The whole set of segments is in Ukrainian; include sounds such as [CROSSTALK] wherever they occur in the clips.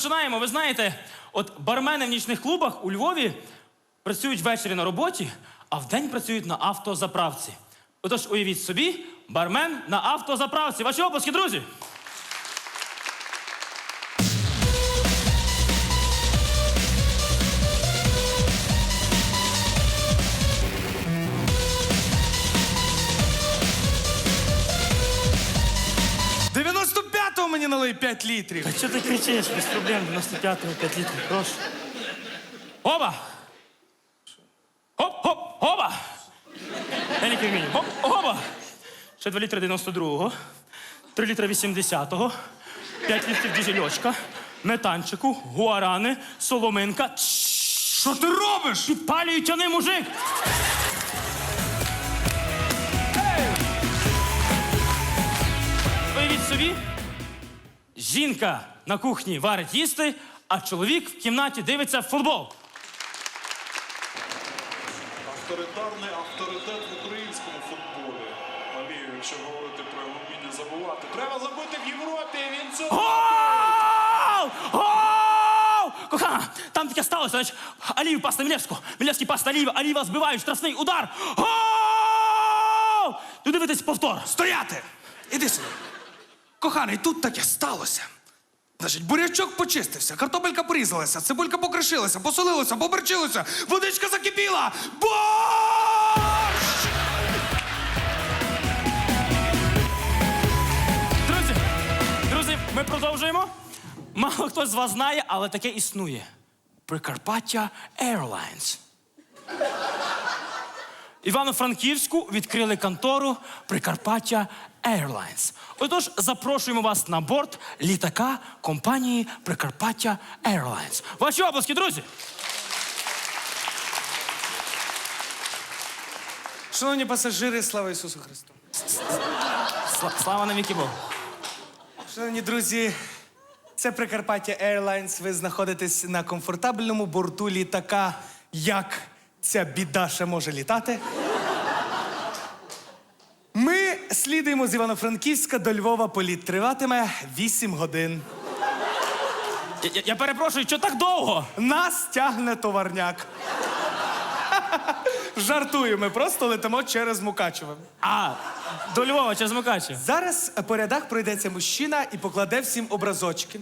розпочинаємо. Ви знаєте, от бармени в нічних клубах у Львові працюють ввечері на роботі, а вдень працюють на автозаправці. Отож, уявіть собі, бармен на автозаправці. Ваші опуски, друзі! – 95-го мені налий 5 літрів. Та що ти кричиш? Без проблем, 95-го, 5 літрів, прошу. Оба! Хоп, хоп, оба! Я не вмію. Хоп, оба! Ще 2 літри 92-го, 3 літри 80-го, 5 літрів дізельочка, метанчику, гуарани, соломинка. Що ти робиш? Підпалюють тяни, мужик! Уявіть собі, жінка на кухні варить їсти, а чоловік в кімнаті дивиться футбол. Авторитарний авторитет в українському футболі. Алію, якщо говорити про його вміння забувати. Треба забути в Європі, він це... Гол! Гол! Кохана, там таке сталося, значить, Алію пас на Мілевську, Мілевський пас на Алієва, Алієва збивають, штрафний удар. Гол! Ну дивитесь повтор. Стояти! Іди сюди. Коханий, тут таке сталося. Значить, бурячок почистився, картопелька порізалася, цибулька покришилася, посолилася, поберчилася, водичка закипіла. Борщ! Друзі, друзі, ми продовжуємо. Мало хто з вас знає, але таке існує. Прикарпаття Airlines. Івано-Франківську відкрили контору Прикарпаття Airlines. Отож, запрошуємо вас на борт літака компанії Прикарпаття Airlines. Ваші обласки, друзі! Шановні пасажири, слава Ісусу Христу! Сла- Слава навіки Богу. Шановні друзі, це Прикарпаття Airlines. Ви знаходитесь на комфортабельному борту літака. Як ця біда ще може літати? Ми слідуємо з Івано-Франківська до Львова. Політ триватиме 8 годин. Я, я- я перепрошую, що так довго? Нас тягне товарняк. Жартую, ми просто летимо через Мукачеве. А, до Львова через Мукачев. Зараз по рядах пройдеться мужчина і покладе всім образочки.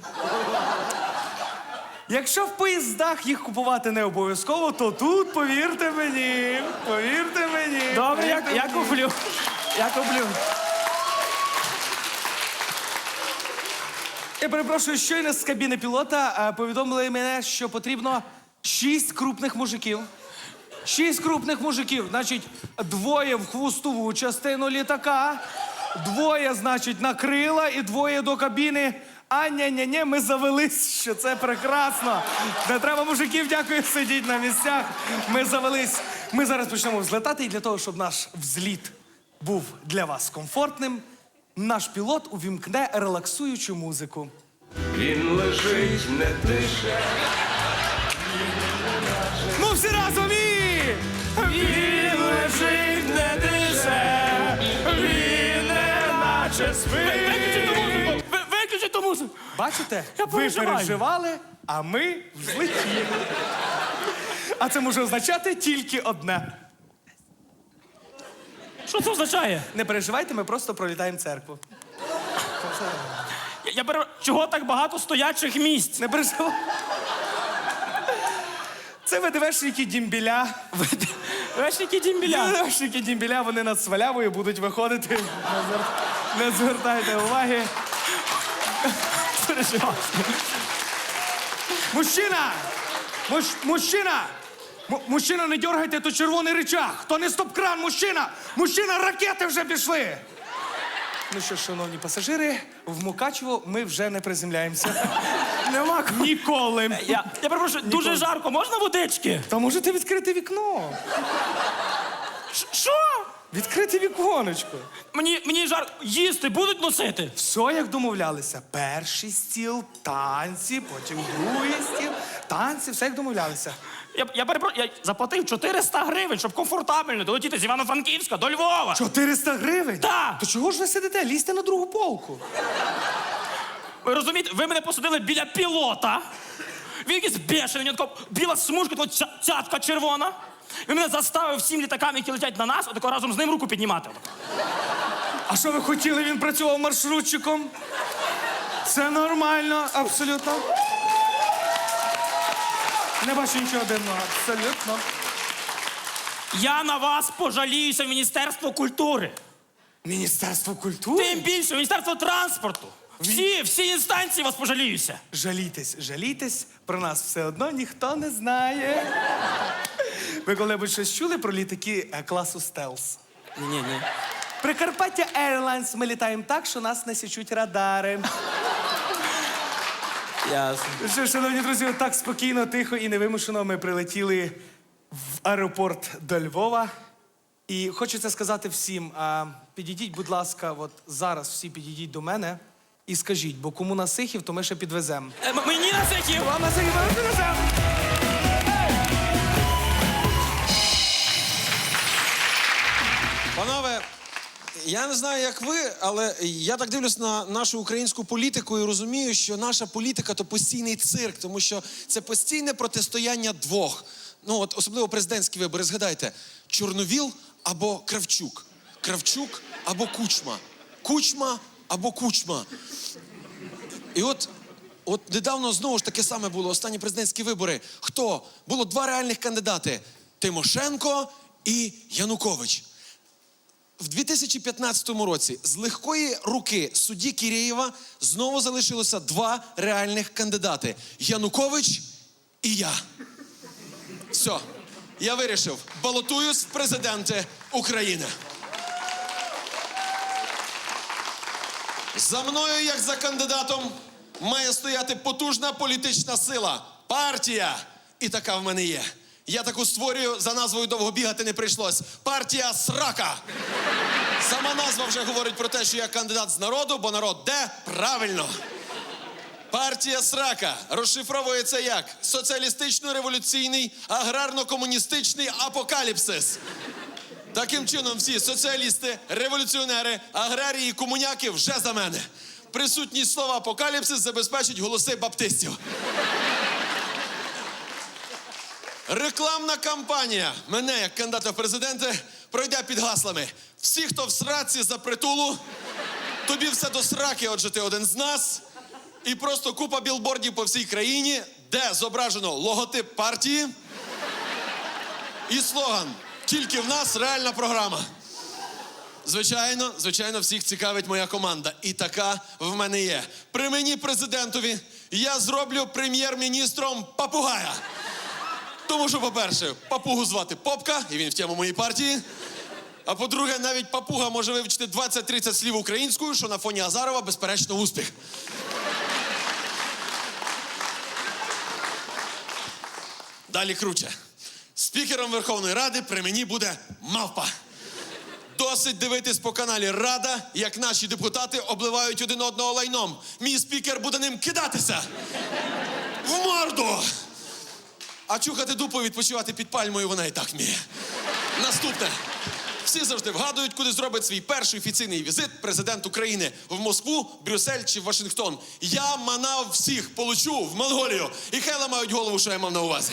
Якщо в поїздах їх купувати не обов'язково, то тут, повірте мені, повірте мені. Добре, я, повірте я мені. куплю. Я куплю. Я перепрошую, щойно з кабіни пілота е, повідомили мене, що потрібно шість крупних мужиків. Шість крупних мужиків. Значить, двоє в хвостову частину літака, двоє, значить, на крила і двоє до кабіни. А ні ні ні ми завелись, що це прекрасно. Не треба мужиків, дякую, сидіть на місцях. Ми завелись. Ми зараз почнемо взлетати, і для того, щоб наш взліт був для вас комфортним, наш пілот увімкне релаксуючу музику. Він лежить не дише. Ну, всі разом і! Він лежить, не дише, він не наче спить. Музику! Бачите, Я ви переживаю. переживали, а ми взлетіли. А це може означати тільки одне. Що це означає? Не переживайте, ми просто пролітаємо церкву. Я, я пере... Чого так багато стоячих місць? Не переживайте. Це ВДВшники дімбіля. Вечники дімбіля. ВДВшники дімбіля, вони над свалявою будуть виходити. Не звертайте уваги. [LAUGHS] Мужчина! Муж, мужчина! М- мужчина, не дергайте, то червоний рычаг. То не стоп-кран, мужчина! Мужчина, ракети вже пішли! Ну що, шановні пасажири, в Мукачево ми вже не приземляємося. [LAUGHS] Нема кого. Ніколи. Я, я перепрошую, дуже жарко, можна водички? Та можете відкрити вікно. Що? Відкрити віконечко. Мені, мені жарко. Їсти будуть носити? Все як домовлялися. Перший стіл, танці, потім другий стіл, танці, все як домовлялися. Я, я перепрошую, я заплатив 400 гривень, щоб комфортабельно долетіти з Івано-Франківська до Львова. 400 гривень? Так. То чого ж ви сидите? Лізьте на другу полку. Ви розумієте, ви мене посадили біля пілота. Він якийсь бешений, у нього така біла смужка, така ця- цятка червона. Він мене заставив всім літакам, які летять на нас, отако разом з ним руку піднімати. А що ви хотіли? Він працював маршрутчиком. Це нормально, абсолютно. Не бачу нічого дивного, абсолютно. Я на вас пожаліюся в Міністерство культури. Міністерство культури? Тим більше, Міністерство транспорту. Всі, всі інстанції вас пожаліюся. Жалітесь, жалітесь, про нас все одно ніхто не знає. Ви коли-будь щось чули про літаки е, класу стелс? Ні, ні, ні. Прикарпаття Airlines ми літаємо так, що нас не січуть радари. Ясно. Що, шановні друзі, так спокійно, тихо і невимушено ми прилетіли в аеропорт до Львова. І хочеться сказати всім: а, підійдіть, будь ласка, от зараз всі підійдіть до мене і скажіть, бо кому на сихів, то ми ще підвеземо. Е, м- мені на сихів. Вам на сихів ми підвеземо. Панове, я не знаю, як ви, але я так дивлюсь на нашу українську політику і розумію, що наша політика то постійний цирк, тому що це постійне протистояння двох. Ну, от особливо президентські вибори. Згадайте, Чорновіл або Кравчук. Кравчук або Кучма. Кучма або Кучма. І от, от недавно знову ж таке саме було останні президентські вибори. Хто? Було два реальних кандидати: Тимошенко і Янукович. В 2015 році з легкої руки судді Кірєєва знову залишилося два реальних кандидати: Янукович і я. Все, я вирішив, балотуюсь в президенти України. За мною, як за кандидатом, має стояти потужна політична сила, партія. І така в мене є. Я таку створюю, за назвою довго бігати не прийшлось. Партія Срака. Сама назва вже говорить про те, що я кандидат з народу, бо народ де? Правильно. Партія Срака розшифровується як соціалістично-революційний аграрно-комуністичний апокаліпсис. Таким чином, всі соціалісти, революціонери, аграрії, комуняки вже за мене. Присутність слова апокаліпсис забезпечить голоси баптистів. Рекламна кампанія мене як кандидата в президенти пройде під гаслами. Всі, хто в сраці за притулу, тобі все до сраки, отже, ти один з нас. І просто купа білбордів по всій країні, де зображено логотип партії і слоган Тільки в нас реальна програма. Звичайно, звичайно, всіх цікавить моя команда. І така в мене є. При мені президентові я зроблю прем'єр-міністром Папугая. Тому що, по-перше, папугу звати Попка, і він в тему моїй партії. А по-друге, навіть папуга може вивчити 20-30 слів українською, що на фоні Азарова безперечно успіх. Далі круче. Спікером Верховної Ради при мені буде мавпа. Досить дивитись по каналі Рада, як наші депутати обливають один одного лайном. Мій спікер буде ним кидатися. В морду! А чухати дупу відпочивати під пальмою вона і так вміє. Наступне. Всі завжди вгадують, куди зробить свій перший офіційний візит президент України в Москву, Брюссель чи Вашингтон. Я манав всіх, получу в Монголію. І хай ламають голову, що я мав на увазі.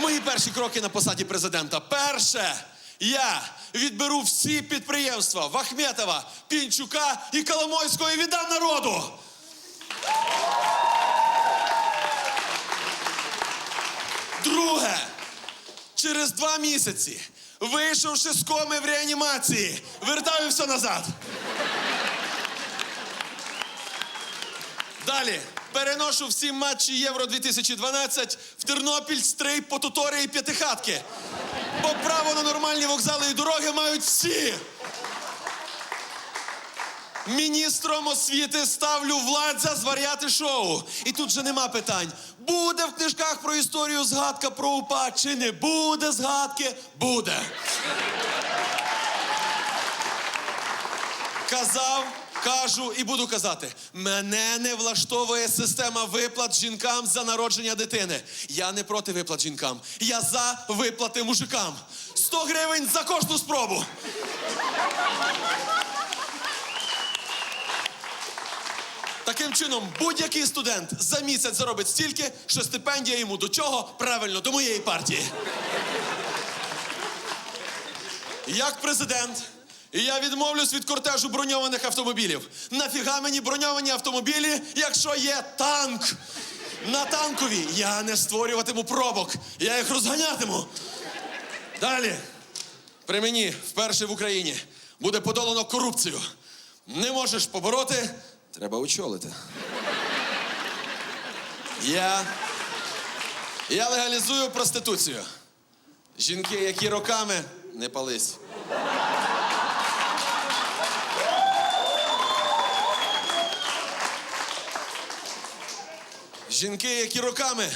Мої перші кроки на посаді президента. Перше, я відберу всі підприємства Вахметова, Пінчука і Коломойського і віддам народу. Через два місяці, вийшовши з коми в реанімації, вертаю все назад. Далі, Переношу всі матчі Євро 2012 в Тернопіль, Стрий, Потутори і П'ятихатки. Бо право на нормальні вокзали і дороги мають всі. Міністром освіти ставлю владзя звар'яти шоу. І тут же нема питань. Буде в книжках про історію згадка про УПА чи не буде згадки? Буде. Казав, кажу і буду казати. Мене не влаштовує система виплат жінкам за народження дитини. Я не проти виплат жінкам. Я за виплати мужикам. 100 гривень за кожну спробу. Таким чином, будь-який студент за місяць заробить стільки, що стипендія йому до чого? Правильно, до моєї партії. Як президент, я відмовлюсь від кортежу броньованих автомобілів. Нафіга мені броньовані автомобілі, якщо є танк? На танкові я не створюватиму пробок, я їх розганятиму. Далі. При мені вперше в Україні буде подолано корупцію. Не можеш побороти, треба очолити. Я. Я легалізую проституцію. Жінки, які роками не пались. Жінки, які роками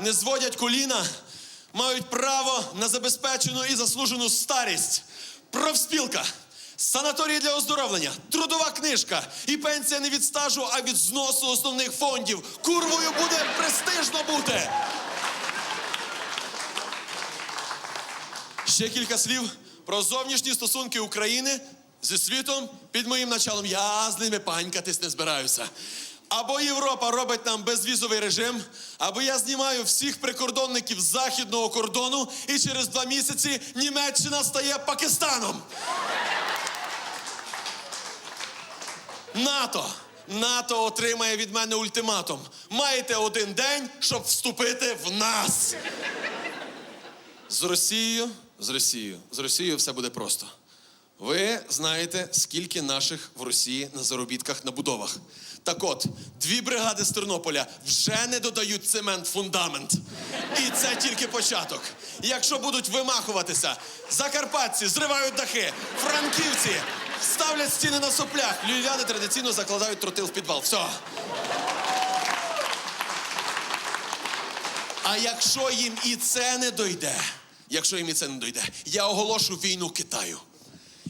не зводять коліна, мають право на забезпечену і заслужену старість. Профспілка, санаторії для оздоровлення, трудова книжка і пенсія не від стажу, а від зносу основних фондів. Курвою буде престижно бути. Ще кілька слів про зовнішні стосунки України зі світом під моїм началом. Я з ними панькатись не збираюся. Або Європа робить нам безвізовий режим, або я знімаю всіх прикордонників західного кордону, і через два місяці Німеччина стає Пакистаном. НАТО. НАТО отримає від мене ультиматум. Маєте один день, щоб вступити в нас. З Росією, з Росією, з Росією все буде просто. Ви знаєте, скільки наших в Росії на заробітках на будовах. Так от, дві бригади з Тернополя вже не додають цемент фундамент. І це тільки початок. Якщо будуть вимахуватися, закарпатці зривають дахи, франківці ставлять стіни на соплях, львів'яни традиційно закладають тротил в підвал. Все. А якщо їм і це не дойде, якщо їм і це не дойде, я оголошу війну Китаю.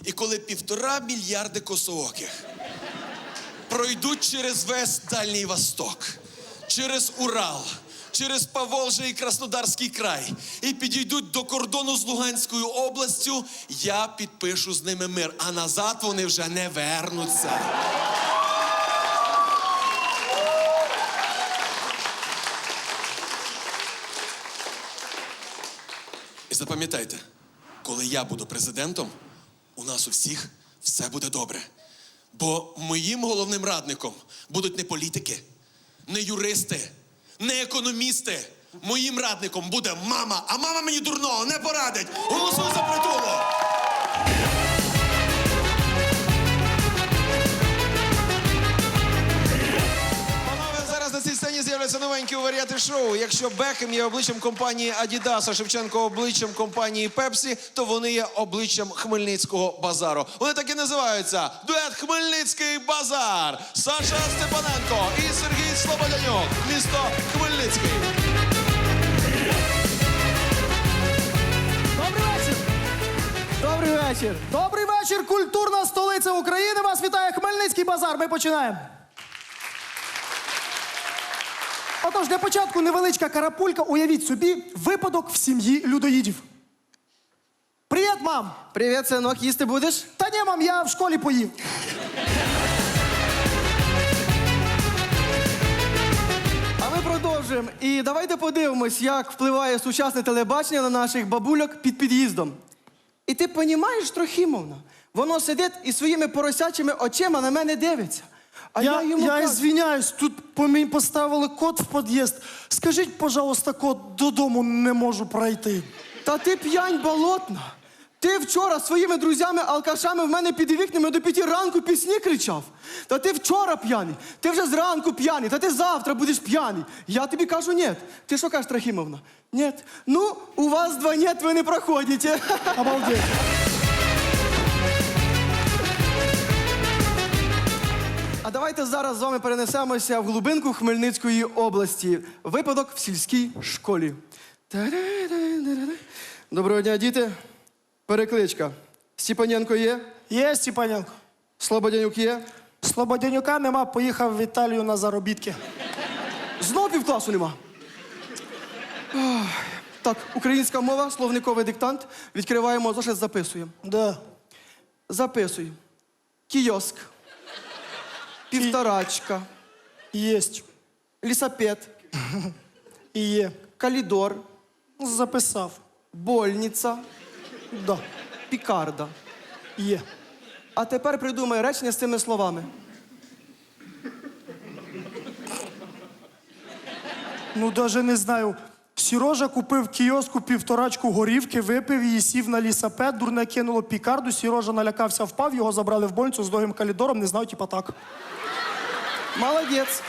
І коли півтора мільярди косооких пройдуть через весь Дальній Восток, через Урал, через Поволжя і Краснодарський край і підійдуть до кордону з Луганською областю, я підпишу з ними мир, а назад вони вже не вернуться. І запам'ятайте, коли я буду президентом, у нас у всіх все буде добре. Бо моїм головним радником будуть не політики, не юристи, не економісти. Моїм радником буде мама, а мама мені дурного не порадить. Голосуй за притулу! З'являться новенькі варіати шоу. Якщо Бекем є обличчям компанії Adidas, а Шевченко обличчям компанії Pepsi, то вони є обличчям Хмельницького базару. Вони так і називаються дует Хмельницький базар. Саша Степаненко і Сергій Слободянюк. Місто Хмельницький. Добрий вечір! Добрий вечір! Добрий вечір! Культурна столиця України! Вас вітає Хмельницький базар. Ми починаємо. Отож, для початку невеличка карапулька. Уявіть собі випадок в сім'ї людоїдів. Привіт, мам! Привіт, синок, їсти будеш? Та ні, мам, я в школі поїв. А ми продовжуємо. І давайте подивимось, як впливає сучасне телебачення на наших бабульок під під'їздом. І ти понімаєш, Трохімовна, воно сидить і своїми поросячими очима на мене дивиться. А я, я, йому я кажу, извиняюсь, тут по мені поставили код в під'їзд. Скажіть, пожалуйста, код додому не можу пройти. та ти п'янь болотна. Ти вчора своїми друзями-алкашами в мене під вікнами до п'яті ранку пісні кричав. Та ти вчора п'яний, ти вже зранку п'яний, та ти завтра будеш п'яний. Я тобі кажу, ні. Ти що кажеш, Трахімовна? Ні. Ну, у вас два нет, ви не проходите. Обалдеть. Давайте зараз з вами перенесемося в глибинку Хмельницької області. Випадок в сільській школі. Доброго дня, діти. Перекличка. Степаненко є, Є, Степаненко. Слободянюк є. Слободянюка нема, поїхав в Італію на заробітки. Знов півкласу нема. Так, українська мова, словниковий диктант. Відкриваємо зошит, записуємо. Да. Записуємо. Кіоск. Півторачка. Єсть. Лісапет. [LAUGHS] І є. Калідор. Записав. Больниця. Да. Пікарда. Є. А тепер придумай речення з цими словами. Ну, даже не знаю. Сірожа купив в кіоску півторачку горівки, випив її, сів на лісапед, дурне кинуло пікарду, Сірожа налякався, впав, його забрали в больницю з довгим калідором, не знаю, типа так. Молодець.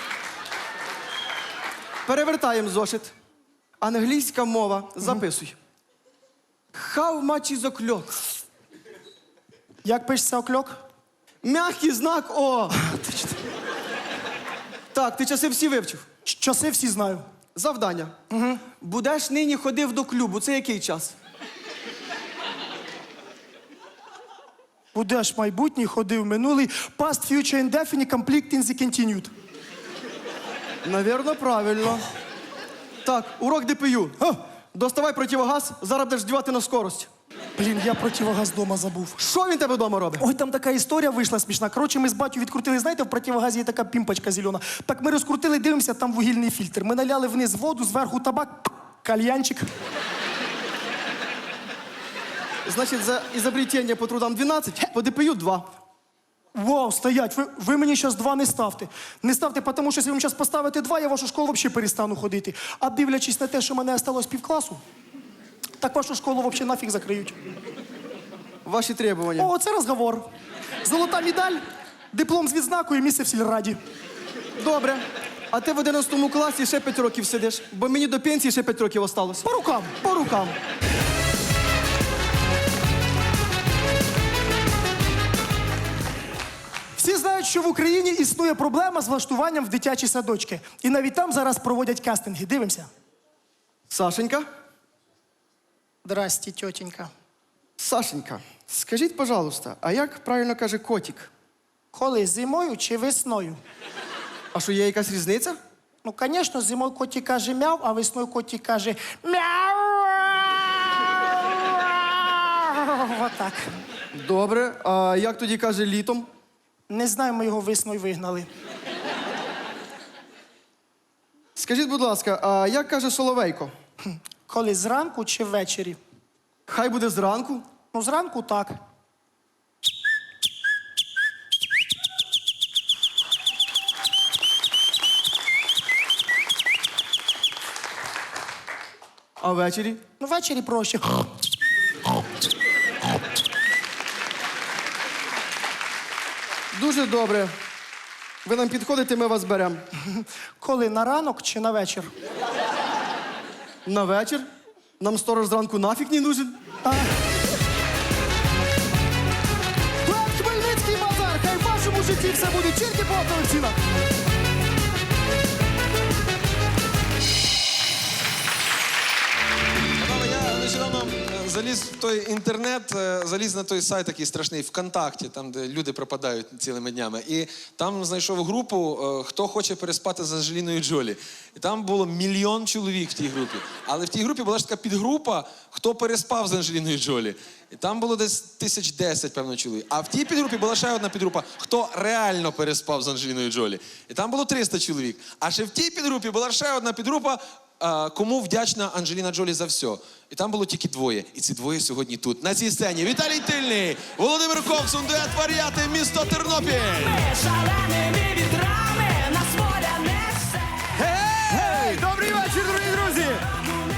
Перевертаємо зошит. Англійська мова. Записуй. How much is o'clock? Як пишеться окльок? Мягкий знак О. [LAUGHS] Так, ти часи всі вивчив. Часи всі знаю. Завдання. Угу. Будеш нині ходив до клубу. Це який час? Будеш майбутній, ходив минулий. Past, future, indefinite, complete, in the continued. Навірно, правильно. Так, урок ДПЮ. Доставай противогаз, зараз будеш дівати на скорость. Блін, я противогаз дома забув. Що він тебе вдома робить? Ой, там така історія вийшла смішна. Коротше, ми з батю відкрутили, знаєте, в противогазі є така пімпочка зелена. Так ми розкрутили, дивимося, там вугільний фільтр. Ми наляли вниз воду, зверху табак, кальянчик. Значить, за ізобретення по трудам 12, по ДПЮ 2. Вау, стоять, ви, ви мені зараз два не ставте. Не ставте, тому що якщо ви мені зараз поставите два, я в вашу школу взагалі перестану ходити. А дивлячись на те, що мене осталось півкласу, так вашу школу взагалі нафіг закриють. Ваші требування. О, це розговор. Золота медаль, диплом з відзнакою, місце в сільраді. Добре. А ти в 11 класі ще 5 років сидиш, бо мені до пенсії ще 5 років осталось. По рукам. По рукам. Всі знають, що в Україні існує проблема з влаштуванням в дитячі садочки. І навіть там зараз проводять кастинги. Дивимося. Сашенька, Здрасте, тьотенька. Сашенька, скажіть, пожалуйста, а як правильно каже котик? Коли зимою чи весною? А що є якась різниця? Ну, звісно, зимою котик каже мяу, а весною котик каже мяу. Вот так. Добре. А як тоді каже літом? Не знаю, ми його весною вигнали. Скажіть, будь ласка, а як каже Соловейко? Коли зранку чи ввечері? Хай буде зранку. Ну, зранку так. А ввечері? Ну, ввечері проще. Дуже добре. Ви нам підходите, ми вас беремо. Коли на ранок чи на вечір? На вечір. Нам сторож зранку нафіг не нужен. Хмельницький базар! Хай в вашому житті все буде тільки по оптових заліз в той інтернет, е, заліз на той сайт такий страшний ВКонтакті, там, де люди пропадають цілими днями. І там знайшов групу, е, хто хоче переспати з Анжеліною Джолі. І там було мільйон чоловік в тій групі. Але в тій групі була ж така підгрупа, хто переспав з Анжеліною Джолі. І там було десь тисяч десять, певно, чоловік. А в тій підгрупі була ще одна підгрупа, хто реально переспав з Анжеліною Джолі. І там було 300 чоловік. А ще в тій підгрупі була ще одна підгрупа, кому вдячна Анджеліна Джолі за все. І там було тільки двоє. І ці двоє сьогодні тут, на цій сцені. Віталій Тильний, Володимир Ковсун, дует варіати, місто Тернопіль. Шаленими не все. Добрий вечір, дорогі друзі!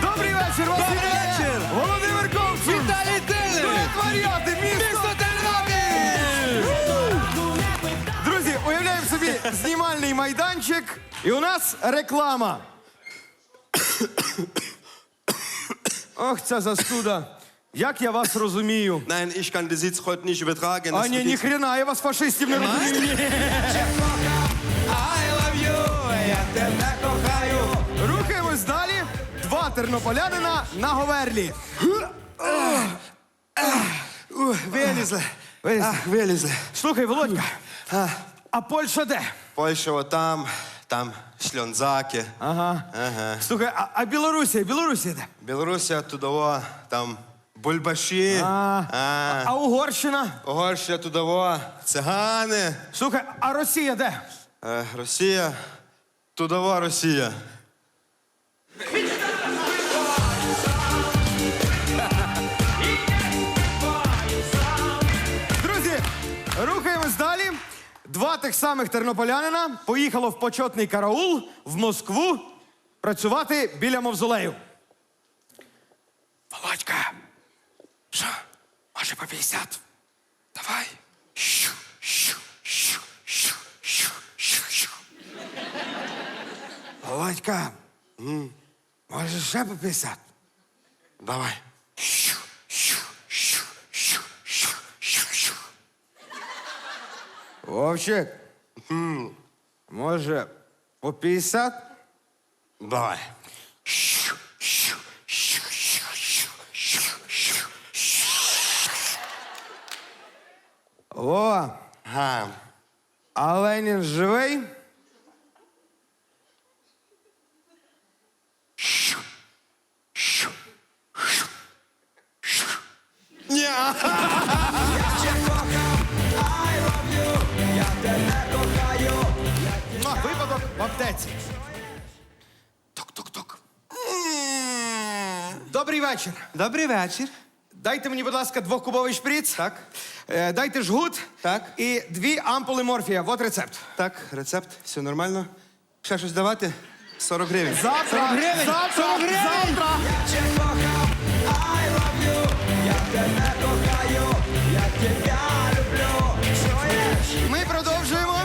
Добрий вечір! Добрий вечір! Володимир Ковсун! Віталій Тильний! Дует варіати, місто Тернопіль! Друзі, уявляємо собі знімальний майданчик, і у нас реклама. Ох, ця застуда. Як я вас розумію? Nein, ich kann den Sitz heute nicht übertragen. А ні, ні хрена, я вас фашистів не розумію. I love you, я тебе кохаю. Рухаємось далі. Два тернополянина на Говерлі. Вилізли. Вилізли. Ах, вилізли. Слухай, Володька, а Польща де? Польща от там, шльонзаки. Ага. Ага. Слухай, а, а Білорусія, Білорусія де? Білорусія тудово, там бульбаші. А. А. А Угорщина? Угорщина тудово, цигани. Слухай, а Росія де? Е, Росія, тудово Росія. Два тих самих тернополянина поїхало в почетний караул в Москву працювати біля мавзолею. Володька, що? Може по 50? Давай. Щу, щу, щу, щу, щу, щу, щу. Володька, може ще по 50? Давай. Щу, щу, щу, щу, щу, щу, щу. Вовчик, м, може, по 50? Давай. Га. а Ленін живий? Вечір. Добрий вечір. Дайте мені, будь ласка, двохкубовий шприц. Так. Е, дайте жгут. Так. І дві ампули морфія. Вот рецепт. Так, рецепт, все нормально. Ще щось давати? 40 гривень. Завтра. 40 гривень. Завтра. 40 гривень. Завтра. Ми продовжуємо.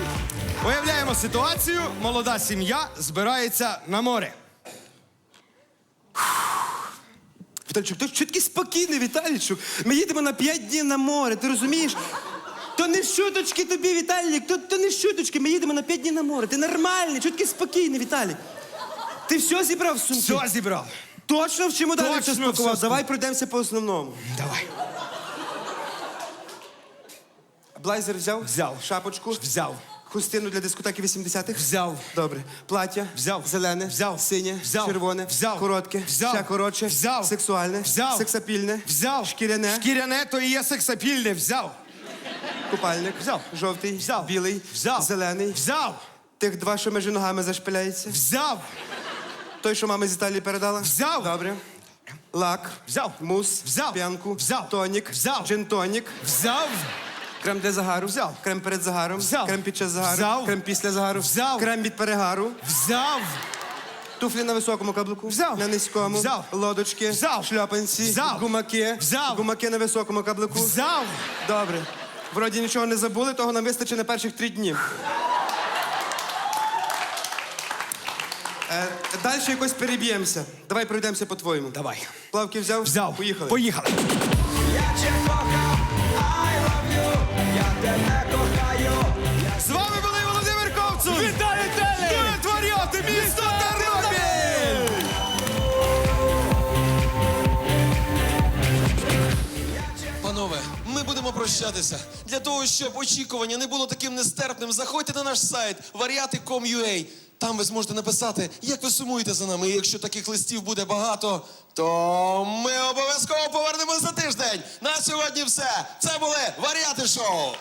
Уявляємо ситуацію. Молода сім'я збирається на море. Віталічук, ти що такий спокійний, Віталічук? Ми їдемо на п'ять днів на море, ти розумієш? То не шуточки тобі, Віталік, то, то не шуточки, ми їдемо на п'ять днів на море. Ти нормальний, такий спокійний, Віталік? Ти все зібрав в сумку? Все зібрав. Точно в чому далі все спакував? спак- Давай пройдемося по основному. Давай. Блайзер взяв? Взяв. Шапочку? Взяв. Хустину для дискотеки 80-х? Взяв. Добре. Плаття? Взяв. Зелене? Взяв. Синє? Взяв. Червоне? Взяв. Коротке? Взяв. Ще коротше? Взяв. Сексуальне? Взяв. Сексапільне? Взяв. Шкіряне? Шкіряне то і є сексапільне. Взяв. Купальник? Взяв. Жовтий? Взяв. Білий? Взяв. Зелений? Взяв. Тих два, що між ногами зашпиляється? Взяв. Той, що мама з Італії передала? Взяв. Добре. Лак. Взяв. Мус. Взяв. П'янку. Взяв. Тонік. Взяв. Джин-тонік. Взяв. Крем для загару. Взяв. Крем перед загаром. Взяв. Крем під час загару. Взяв. Крем після загару. Взяв. Крем від перегару. Взяв. Туфлі на високому каблуку. Взяв. На низькому. Взяв. Лодочки. Взяв. Шльопанці. Взяв. Гумаки. Взяв. Гумаки на високому каблуку. Взяв. Добре. Вроді нічого не забули, того нам вистачить на перших три дні. Е, далі якось переб'ємося. Давай пройдемося по-твоєму. Давай. Плавки взяв? Взяв. Поїхали. Поїхали. З Ковцун. Віталій Телі. Дует місто Тернопіль. Панове, ми будемо прощатися. Для того, щоб очікування не було таким нестерпним, заходьте на наш сайт variati.com.ua. Там ви зможете написати, як ви сумуєте за нами. І якщо таких листів буде багато, то ми обов'язково повернемось за тиждень. На сьогодні все. Це були Варіати Шоу.